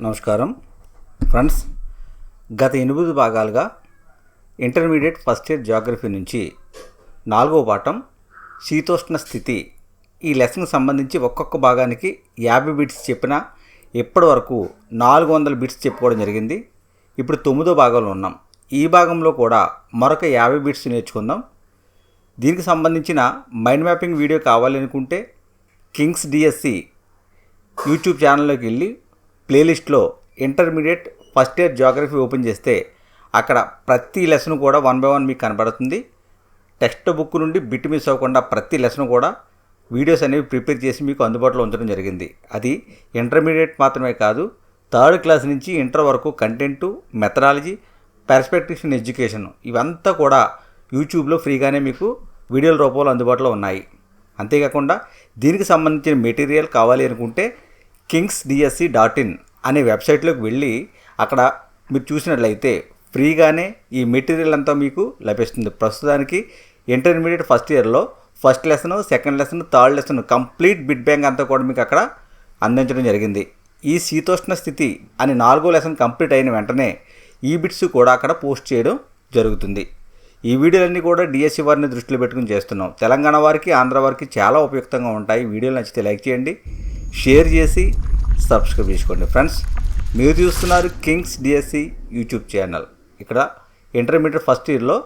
నమస్కారం. ఫ్రెండ్స్ గత ఎనిమిది భాగాలుగా ఇంటర్మీడియట్ ఫస్ట్ ఇయర్ జాగ్రఫీ నుంచి నాలుగో పాఠం శీతోష్ణ స్థితి ఈ లెసన్కి సంబంధించి ఒక్కొక్క భాగానికి యాభై బిట్స్ చెప్పిన ఇప్పటి వరకు నాలుగు వందల బిట్స్ చెప్పుకోవడం జరిగింది. ఇప్పుడు తొమ్మిదో భాగంలో ఉన్నాం. ఈ భాగంలో కూడా మరొక యాభై బిట్స్ నేర్చుకుందాం. దీనికి సంబంధించిన మైండ్ మ్యాపింగ్ వీడియో కావాలి అనుకుంటే కింగ్స్ డిఎస్సి యూట్యూబ్ ఛానల్లోకి వెళ్ళి ప్లేలిస్ట్లో intermediate first year geography open చేస్తే అక్కడ ప్రతి లెసన్ కూడా వన్ బై వన్ మీకు కనబడుతుంది. టెక్స్ట్ బుక్ నుండి బిట్ మిస్ అవ్వకుండా ప్రతి లెసన్ కూడా వీడియోస్ అనేవి ప్రిపేర్ చేసి మీకు అందుబాటులో ఉంచడం జరిగింది. అది ఇంటర్మీడియట్ మాత్రమే కాదు థర్డ్ క్లాస్ నుంచి ఇంటర్ వరకు content methodology perspectives in education ఇవంతా కూడా యూట్యూబ్లో ఫ్రీగానే మీకు వీడియోల రూపంలో అందుబాటులో ఉన్నాయి. అంతేకాకుండా దీనికి సంబంధించిన మెటీరియల్ కావాలి అనుకుంటే కింగ్స్ డిఎస్సి డాట్ ఇన్ అనే వెబ్సైట్లోకి వెళ్ళి అక్కడ మీరు చూసినట్లయితే ఫ్రీగానే ఈ మెటీరియల్ అంతా మీకు లభిస్తుంది. ప్రస్తుతానికి ఇంటర్మీడియట్ ఫస్ట్ ఇయర్లో first lesson second lesson third lesson complete bit bank అంతా కూడా మీకు అక్కడ అందించడం జరిగింది. ఈ శీతోష్ణ స్థితి అని నాలుగో లెసన్ కంప్లీట్ అయిన వెంటనే ఈ బిట్స్ కూడా అక్కడ పోస్ట్ చేయడం జరుగుతుంది. ఈ వీడియోలన్నీ కూడా డిఎస్సి వారిని దృష్టిలో పెట్టుకుని చేస్తున్నాం. తెలంగాణ వారికి ఆంధ్ర వారికి చాలా ఉపయుక్తంగా ఉంటాయి. వీడియోలు నచ్చితే లైక్ చేయండి. షేర్ చేసి సబ్స్క్రైబ్ చేసుకోండి. ఫ్రెండ్స్ మీరు చూస్తున్నారు కింగ్స్ డిఎస్సి యూట్యూబ్ ఛానల్. ఇక్కడ ఇంటర్మీడియట్ ఫస్ట్ ఇయర్లో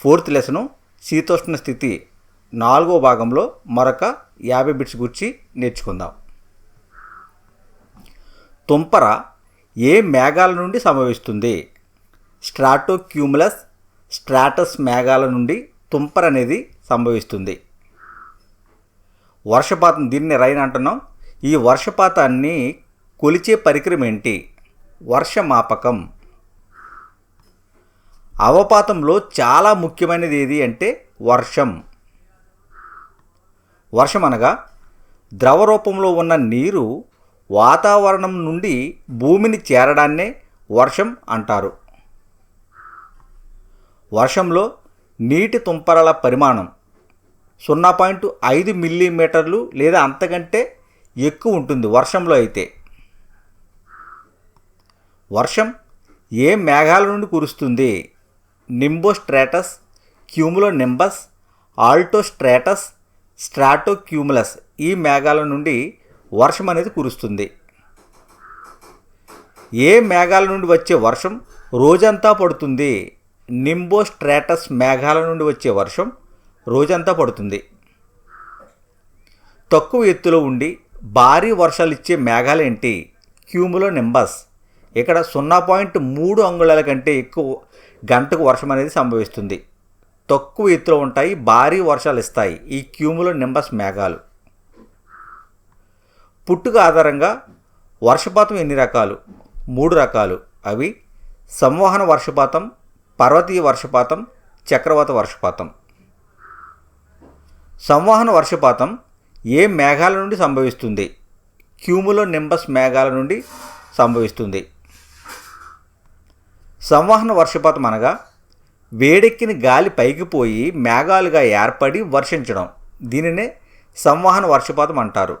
ఫోర్త్ లెసను శీతోష్ణ స్థితి నాలుగో భాగంలో మరొక యాభై బిట్స్ గురించి నేర్చుకుందాం. తుంపర ఏ మేఘాల నుండి సంభవిస్తుంది? స్ట్రాటోక్యూములస్ స్ట్రాటస్ మేఘాల నుండి తుంపర అనేది సంభవిస్తుంది. వర్షపాతం దీన్ని రైన్ అంటున్నాం. ఈ వర్షపాతాన్ని కొలిచే పరికరం ఏంటి? వర్షమాపకం. అవపాతంలో చాలా ముఖ్యమైనది ఏది అంటే వర్షం. వర్షం అనగా ద్రవ రూపంలో ఉన్న నీరు వాతావరణం నుండి భూమిని చేరడాన్నే వర్షం అంటారు. వర్షంలో నీటి తుంపరల పరిమాణం సున్నా పాయింట్ ఐదు మిల్లీమీటర్లు లేదా అంతకంటే ఎక్కువ ఉంటుంది వర్షంలో అయితే. వర్షం ఏ మేఘాల నుండి కురుస్తుంది? నింబోస్ట్రాటస్ క్యూములో నింబస్ ఆల్టోస్ట్రాటస్ స్ట్రాటోక్యూములస్ ఈ మేఘాల నుండి వర్షం అనేది కురుస్తుంది. ఏ మేఘాల నుండి వచ్చే వర్షం? రోజంతా పడుతుంది. నింబోస్ట్రాటస్ మేఘాల నుండి వచ్చే వర్షం రోజంతా పడుతుంది. తక్కువ ఎత్తులో ఉండి భారీ వర్షాలు ఇచ్చే మేఘాలు ఏంటి క్యూములో నింబస్. ఇక్కడ సున్నా పాయింట్ మూడు అంగుళాల కంటే ఎక్కువ గంటకు వర్షం అనేది సంభవిస్తుంది. తక్కువ ఎత్తులో ఉంటాయి భారీ వర్షాలు ఇస్తాయి ఈ క్యూములో నింబస్ మేఘాలు. పుట్టుక ఆధారంగా వర్షపాతం ఎన్ని రకాలు? మూడు రకాలు. అవి సంవహన వర్షపాతం పర్వతీయ వర్షపాతం చక్రవాత వర్షపాతం. సంవహన వర్షపాతం ఏ మేఘాల నుండి సంభవిస్తుంది? క్యూములో నింబస్ మేఘాల నుండి సంభవిస్తుంది. సంవహన వర్షపాతం అనగా వేడెక్కిన గాలి పైకి పోయి మేఘాలుగా ఏర్పడి వర్షించడం. దీనినే సంవహన వర్షపాతం అంటారు.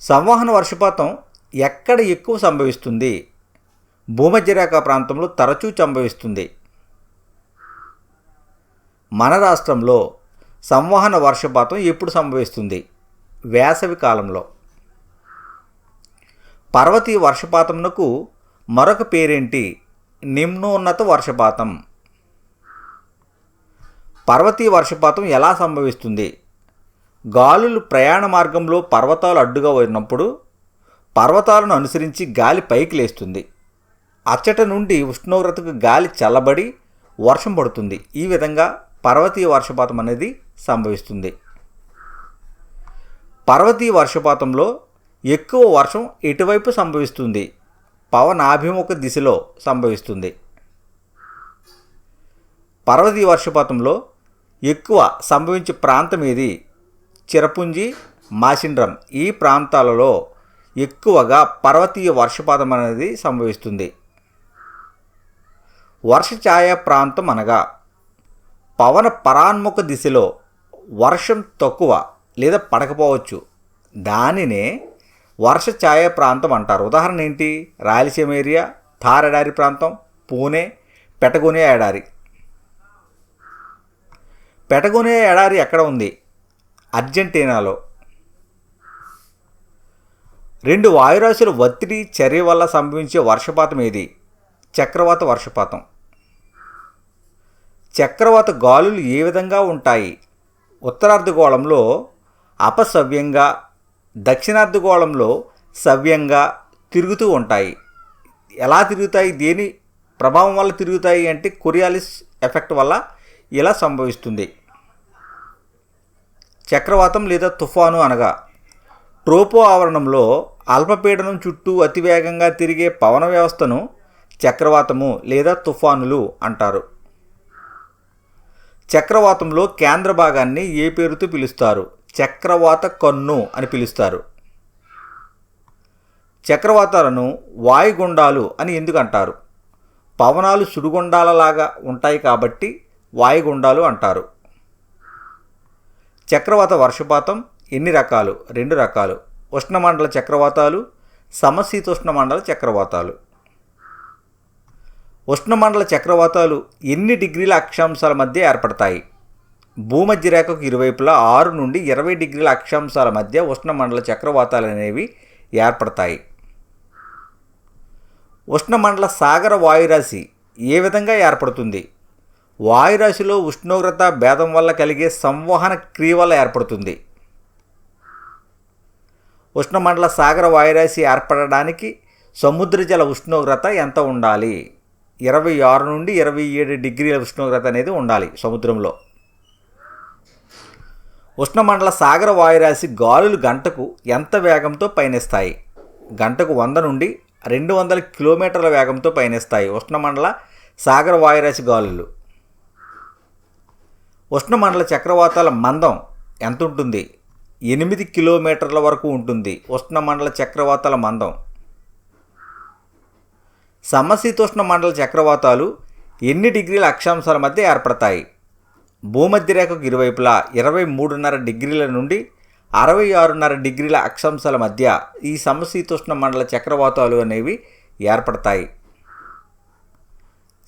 సంవహన వర్షపాతం ఎక్కడ ఎక్కువ సంభవిస్తుంది? భూమధ్యరేఖ ప్రాంతంలో తరచూ సంభవిస్తుంది. మన రాష్ట్రంలో సంవహన వర్షపాతం ఎప్పుడు సంభవిస్తుంది? వేసవి కాలంలో. పర్వతీయ వర్షపాతంనకు మరొక పేరేంటి? నిమ్నోన్నత వర్షపాతం. పర్వతీయ వర్షపాతం ఎలా సంభవిస్తుంది? గాలులు ప్రయాణ మార్గంలో పర్వతాలు అడ్డుగా ఉన్నప్పుడు పర్వతాలను అనుసరించి గాలి పైకి లేస్తుంది. అచ్చట నుండి ఉష్ణోగ్రతకు గాలి చల్లబడి వర్షం పడుతుంది. ఈ విధంగా పర్వతీయ వర్షపాతం అనేది సంభవిస్తుంది. పర్వతీయ వర్షపాతంలో ఎక్కువ వర్షం ఎటువైపు సంభవిస్తుంది. పవనాభిముఖ దిశలో సంభవిస్తుంది. పర్వతీయ వర్షపాతంలో ఎక్కువ సంభవించే ప్రాంతం ఏది? చిరపుంజి మాసిండ్రం ఈ ప్రాంతాలలో ఎక్కువగా పర్వతీయ వర్షపాతం అనేది సంభవిస్తుంది. వర్షఛాయ ప్రాంతం అనగా పవన పరాన్ముఖ దిశలో వర్షం తక్కువ లేదా పడకపోవచ్చు. దానినే వర్ష ఛాయ ప్రాంతం అంటారు. ఉదాహరణ ఏంటి? రాయలసీమ ఏరియా థార్ ఎడారి ప్రాంతం పూణే పెటగోనియా ఎడారి. పెటగోనియా ఎడారి ఎక్కడ ఉంది? అర్జెంటీనాలో. రెండు వాయురాశుల ఒత్తిడి చర్య వల్ల సంభవించే వర్షపాతం ఏది? చక్రవాత వర్షపాతం. చక్రవాత గాలులు ఏ విధంగా ఉంటాయి? ఉత్తరార్ధగోళంలో అపసవ్యంగా దక్షిణార్ధగోళంలో సవ్యంగా తిరుగుతూ ఉంటాయి. ఎలా తిరుగుతాయి? దేని ప్రభావం వల్ల తిరుగుతాయి అంటే కొరియాలిస్ ఎఫెక్ట్ వల్ల ఇలా సంభవిస్తుంది. చక్రవాతం లేదా తుఫాను అనగా ట్రోపో ఆవరణంలో అల్పపీడనం చుట్టూ అతివేగంగా తిరిగే పవన వ్యవస్థను చక్రవాతము లేదా తుఫానులు అంటారు. చక్రవాతంలో కేంద్ర భాగాన్ని ఏ పేరుతో పిలుస్తారు? చక్రవాత కన్ను అని పిలుస్తారు. చక్రవాతాలను వాయుగుండాలు అని ఎందుకు అంటారు పవనాలు సుడిగుండాలలాగా ఉంటాయి కాబట్టి వాయుగుండాలు అంటారు. చక్రవాత వర్షపాతం ఎన్ని రకాలు? రెండు రకాలు. ఉష్ణమండల చక్రవాతాలు సమశీతోష్ణ మండల చక్రవాతాలు. ఉష్ణమండల చక్రవాతాలు ఎన్ని డిగ్రీల అక్షాంశాల మధ్య ఏర్పడతాయి? భూమధ్యరేఖకు ఇరువైపులా ఆరు నుండి ఇరవై డిగ్రీల అక్షాంశాల మధ్య ఉష్ణమండల చక్రవాతాలు అనేవి ఏర్పడతాయి. ఉష్ణమండల సాగర వాయురాశి ఏ విధంగా ఏర్పడుతుంది? వాయురాశిలో ఉష్ణోగ్రత భేదం వల్ల కలిగే సంవహన క్రియ వల్ల ఏర్పడుతుంది. ఉష్ణమండల సాగర వాయురాశి ఏర్పడడానికి సముద్ర జల ఉష్ణోగ్రత ఎంత ఉండాలి? ఇరవై ఆరు నుండి ఇరవై ఏడు డిగ్రీల ఉష్ణోగ్రత అనేది ఉండాలి సముద్రంలో. ఉష్ణమండల సాగర వాయురాశి గాలులు గంటకు ఎంత వేగంతో పయనిస్తాయి? గంటకు వంద నుండి రెండు వందల కిలోమీటర్ల వేగంతో పయనిస్తాయి ఉష్ణమండల సాగర వాయురాశి గాలులు. ఉష్ణమండల చక్రవాతాల మందం ఎంత ఉంటుంది ఎనిమిది కిలోమీటర్ల వరకు ఉంటుంది ఉష్ణమండల చక్రవాతాల మందం. సమశీతోష్ణ మండల చక్రవాతాలు ఎన్ని డిగ్రీల అక్షాంశాల మధ్య ఏర్పడతాయి? భూమధ్య రేఖకు ఇరువైపులా ఇరవై మూడున్నర డిగ్రీల నుండి అరవై ఆరున్నర డిగ్రీల అక్షాంశాల మధ్య ఈ సమశీతోష్ణ మండల చక్రవాతాలు అనేవి ఏర్పడతాయి.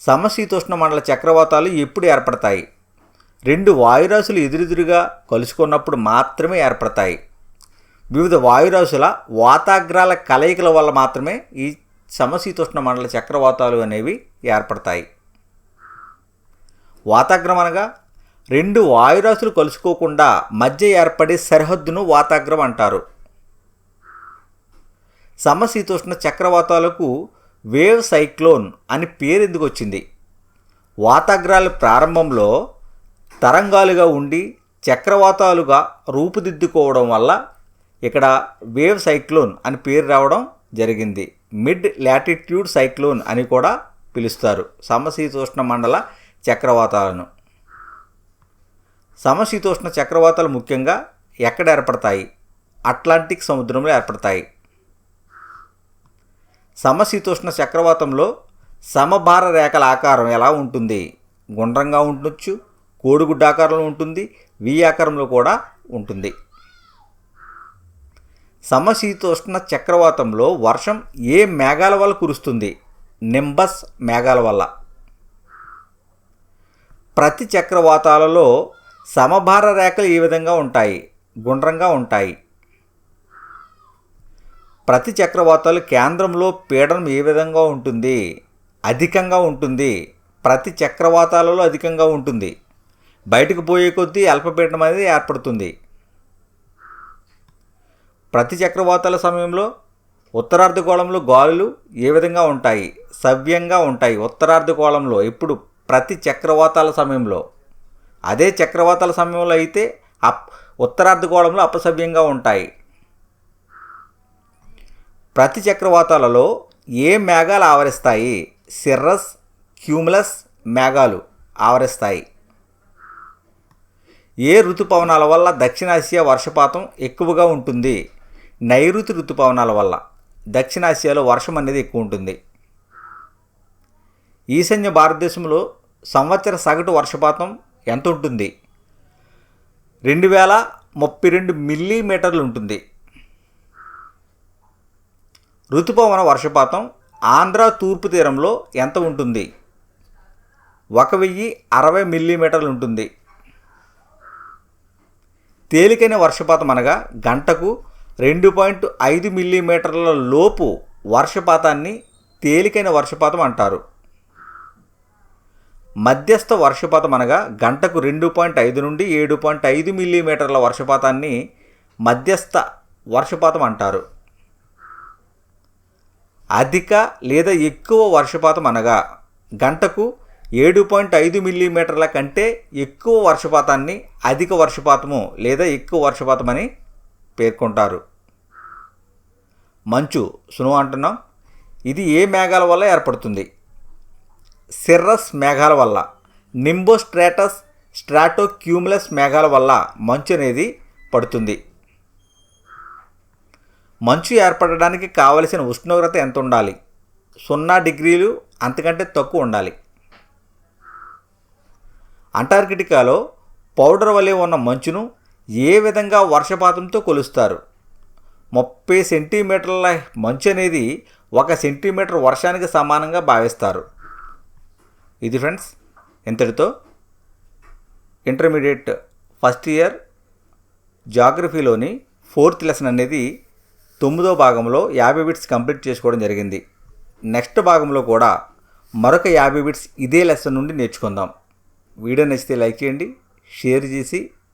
సమశీతోష్ణ మండల చక్రవాతాలు ఎప్పుడు ఏర్పడతాయి? రెండు వాయురాశులు ఎదురెదురుగా కలుసుకున్నప్పుడు మాత్రమే ఏర్పడతాయి. వివిధ వాయురాశుల వాతాగ్రాల కలయికల వల్ల మాత్రమే ఈ సమశీతోష్ణ మండల చక్రవాతాలు అనేవి ఏర్పడతాయి. వాతాగ్రం అనగా రెండు వాయురాశులు కలుసుకోకుండా మధ్య ఏర్పడే సరిహద్దును వాతాగ్రం అంటారు. సమశీతోష్ణ చక్రవాతాలకు వేవ్ సైక్లోన్ అని పేరు ఎందుకు వచ్చింది? వాతాగ్రాల ప్రారంభంలో తరంగాలుగా ఉండి చక్రవాతాలుగా రూపుదిద్దుకోవడం వల్ల ఇక్కడ వేవ్ సైక్లోన్ అని పేరు రావడం జరిగింది. మిడ్ లాటిట్యూడ్ సైక్లోన్ అని కూడా పిలుస్తారు. సమశీతోష్ణ మండల చక్రవాతాలను. సమశీతోష్ణ చక్రవాతాలు ముఖ్యంగా ఎక్కడ ఏర్పడతాయి? అట్లాంటిక్ సముద్రంలో ఏర్పడతాయి. సమశీతోష్ణ చక్రవాతంలో సమభార రేఖల ఆకారం ఎలా ఉంటుంది? గుండ్రంగా ఉండొచ్చు కోడిగుడ్డ ఆకారంలో ఉంటుంది వి ఆకారంలో కూడా ఉంటుంది. సమశీతోష్ణ చక్రవాతంలో వర్షం ఏ మేఘాల వల్ల కురుస్తుంది? నింబస్ మేఘాల వల్ల. ప్రతి చక్రవాతాలలో సమభార రేఖలు ఏ విధంగా ఉంటాయి. గుండ్రంగా ఉంటాయి. ప్రతి చక్రవాతాలు కేంద్రంలో పీడనం ఏ విధంగా ఉంటుంది? అధికంగా ఉంటుంది. ప్రతి చక్రవాతాలలో అధికంగా ఉంటుంది. బయటకు పోయే కొద్దీ అల్పపీడనం అనేది ఏర్పడుతుంది. ప్రతి చక్రవాతాల సమయంలో ఉత్తరార్ధగోళంలో గాలులు ఏ విధంగా ఉంటాయి? సవ్యంగా ఉంటాయి. ఉత్తరార్ధగోళంలో ఎప్పుడు? ప్రతి చక్రవాతాల సమయంలో. అదే చక్రవాతాల సమయంలో అయితే అప్ ఉత్తరార్ధగోళంలో అపసవ్యంగా ఉంటాయి. ప్రతి చక్రవాతాలలో ఏ మేఘాలు ఆవరిస్తాయి? సిర్రస్ క్యూములస్ మేఘాలు ఆవరిస్తాయి. ఏ ఋతుపవనాల వల్ల దక్షిణాసియా వర్షపాతం ఎక్కువగా ఉంటుంది? నైరుతి ఋతుపవనాల వల్ల దక్షిణాసియాలో వర్షం అనేది ఎక్కువ ఉంటుంది ఈశాన్య భారతదేశంలో సంవత్సర సగటు వర్షపాతం ఎంత ఉంటుంది రెండు వేల ముప్పై రెండు మిల్లీమీటర్లు ఉంటుంది. ఋతుపవన వర్షపాతం ఆంధ్ర తూర్పు తీరంలో ఎంత ఉంటుంది? ఒక వెయ్యి అరవై మిల్లీమీటర్లు ఉంటుంది. తేలికైన వర్షపాతం అనగా గంటకు రెండు పాయింట్ ఐదు మిల్లీమీటర్ల లోపు వర్షపాతాన్ని తేలికైన వర్షపాతం అంటారు. మధ్యస్థ వర్షపాతం అనగా గంటకు రెండు పాయింట్ ఐదు నుండి ఏడు పాయింట్ ఐదు మిల్లీమీటర్ల వర్షపాతాన్ని మధ్యస్థ వర్షపాతం అంటారు. అధిక లేదా ఎక్కువ వర్షపాతం అనగా గంటకు ఏడు పాయింట్ ఐదు మిల్లీమీటర్ల కంటే ఎక్కువ వర్షపాతాన్ని అధిక వర్షపాతము లేదా ఎక్కువ వర్షపాతం అని పేర్కొంటారు. మంచు సును అంటున్నాం. ఇది ఏ మేఘాల వల్ల ఏర్పడుతుంది? సిర్రస్ మేఘాల వల్ల నింబోస్ట్రాటస్ స్ట్రాటోక్యూములస్ మేఘాల వల్ల మంచు అనేది పడుతుంది. మంచు ఏర్పడడానికి కావలసిన ఉష్ణోగ్రత ఎంత ఉండాలి? సున్నా డిగ్రీలు అంతకంటే తక్కువ ఉండాలి. అంటార్కిటికాలో పౌడర్ వలె ఉన్న మంచును ఏ విధంగా వర్షపాతంతో కొలుస్తారు? ముప్పై సెంటీమీటర్ల మంచు అనేది ఒక సెంటీమీటర్ వర్షానికి సమానంగా భావిస్తారు. ఇది ఫ్రెండ్స్ ఇంతటితో ఇంటర్మీడియట్ ఫస్ట్ ఇయర్ జాగ్రఫీలోని ఫోర్త్ లెసన్ అనేది తొమ్మిదో భాగంలో యాభై బిట్స్ కంప్లీట్ చేసుకోవడం జరిగింది. నెక్స్ట్ భాగంలో కూడా మరొక యాభై బిట్స్ ఇదే లెసన్ నుండి నేర్చుకుందాం. వీడియో నచ్చితే లైక్ చేయండి షేర్ చేసి